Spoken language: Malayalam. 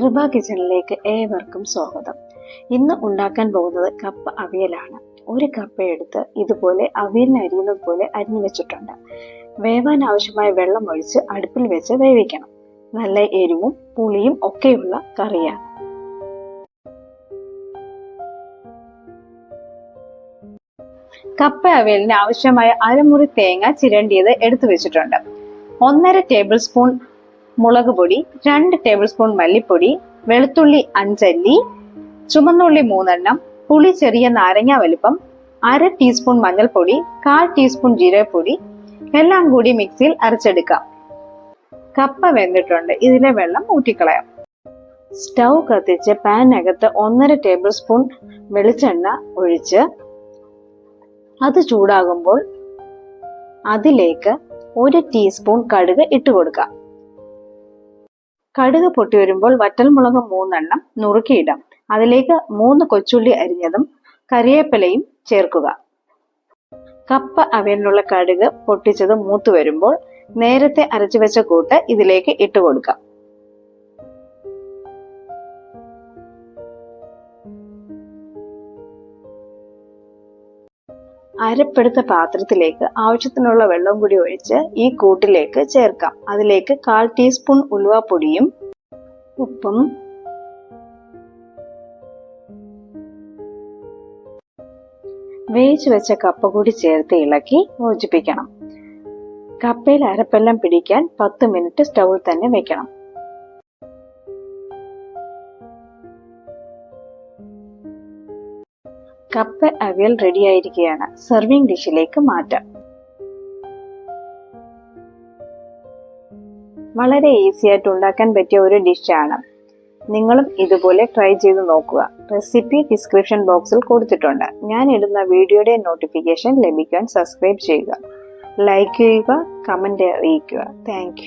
കൃപ കിച്ചണിലേക്ക് ഏവർക്കും സ്വാഗതം. ഇന്ന് ഉണ്ടാക്കാൻ പോകുന്നത് കപ്പ അവിയലാണ്. ഒരു കപ്പ എടുത്ത് ഇതുപോലെ അവിയലിന് അരിയുന്നത് പോലെ അരിഞ്ഞു വെച്ചിട്ടുണ്ട്. വേവാൻ ആവശ്യമായ വെള്ളം ഒഴിച്ച് അടുപ്പിൽ വെച്ച് വേവിക്കണം. നല്ല എരിവും പുളിയും ഒക്കെയുള്ള കറിയാണ്. കപ്പ അവിയലിന് ആവശ്യമായ അരമുറി തേങ്ങ ചിരണ്ടിയത് എടുത്തു വെച്ചിട്ടുണ്ട്. ഒന്നര ടേബിൾ സ്പൂൺ മുളക് പൊടി രണ്ട് ടേബിൾ സ്പൂൺ മല്ലിപ്പൊടി വെളുത്തുള്ളി അഞ്ചല്ലി ചുമന്നുള്ളി മൂന്നെണ്ണം പുളി ചെറിയ നാരങ്ങ വലുപ്പം അര ടീസ്പൂൺ മഞ്ഞൾപ്പൊടി കാൽ ടീസ്പൂൺ ജീരകപ്പൊടി എല്ലാം കൂടി മിക്സിയിൽ അരച്ചെടുക്കാം. കപ്പ വെന്തിട്ടുണ്ട്. ഇതിലെ വെള്ളം ഊറ്റിക്കളയാം. സ്റ്റൗ കത്തിച്ച് പാനകത്ത് ഒന്നര ടേബിൾ സ്പൂൺ വെളിച്ചെണ്ണ ഒഴിച്ച് അത് ചൂടാകുമ്പോൾ അതിലേക്ക് ഒരു ടീസ്പൂൺ കടുക് ഇട്ട് കൊടുക്കാം. കടുക് പൊട്ടി വരുമ്പോൾ വറ്റൽമുളക് മൂന്നെണ്ണം നുറുക്കിയിടാം. അതിലേക്ക് മൂന്ന് കൊച്ചുള്ളി അരിഞ്ഞതും കറിവേപ്പിലയും ചേർക്കുക. കപ്പ അവയിലുള്ള കടുക് പൊട്ടിച്ചത് മൂത്തു വരുമ്പോൾ നേരത്തെ അരച്ചു വെച്ച കൂട്ട് ഇതിലേക്ക് ഇട്ട് കൊടുക്കാം. അരപ്പെടുത്ത പാത്രത്തിലേക്ക് ആവശ്യത്തിനുള്ള വെള്ളം കൂടി ഒഴിച്ച് ഈ കൂട്ടിലേക്ക് ചേർക്കാം. അതിലേക്ക് കാൽ ടീസ്പൂൺ ഉലുവാപ്പൊടിയും ഉപ്പും വേവിച്ച് വെച്ച കപ്പ കൂടി ചേർത്ത് ഇളക്കി യോജിപ്പിക്കണം. കപ്പയിൽ അരപ്പെല്ലാം പിടിക്കാൻ പത്ത് മിനിറ്റ് സ്റ്റൗവിൽ തന്നെ വെക്കണം. കപ്പ അവിയൽ റെഡിയായിരിക്കുകയാണ് സെർവിംഗ് ഡിഷിലേക്ക് മാറ്റാം. വളരെ ഈസി ആയിട്ട് ഉണ്ടാക്കാൻ പറ്റിയ ഒരു ഡിഷാണ് നിങ്ങളും ഇതുപോലെ ട്രൈ ചെയ്ത് നോക്കുക. റെസിപ്പി ഡിസ്ക്രിപ്ഷൻ ബോക്സിൽ കൊടുത്തിട്ടുണ്ട്. ഞാൻ ഇടുന്ന വീഡിയോയുടെ നോട്ടിഫിക്കേഷൻ ലഭിക്കാൻ സബ്സ്ക്രൈബ് ചെയ്യുക. ലൈക്ക് ചെയ്യുക കമന്റ് അറിയിക്കുക. താങ്ക്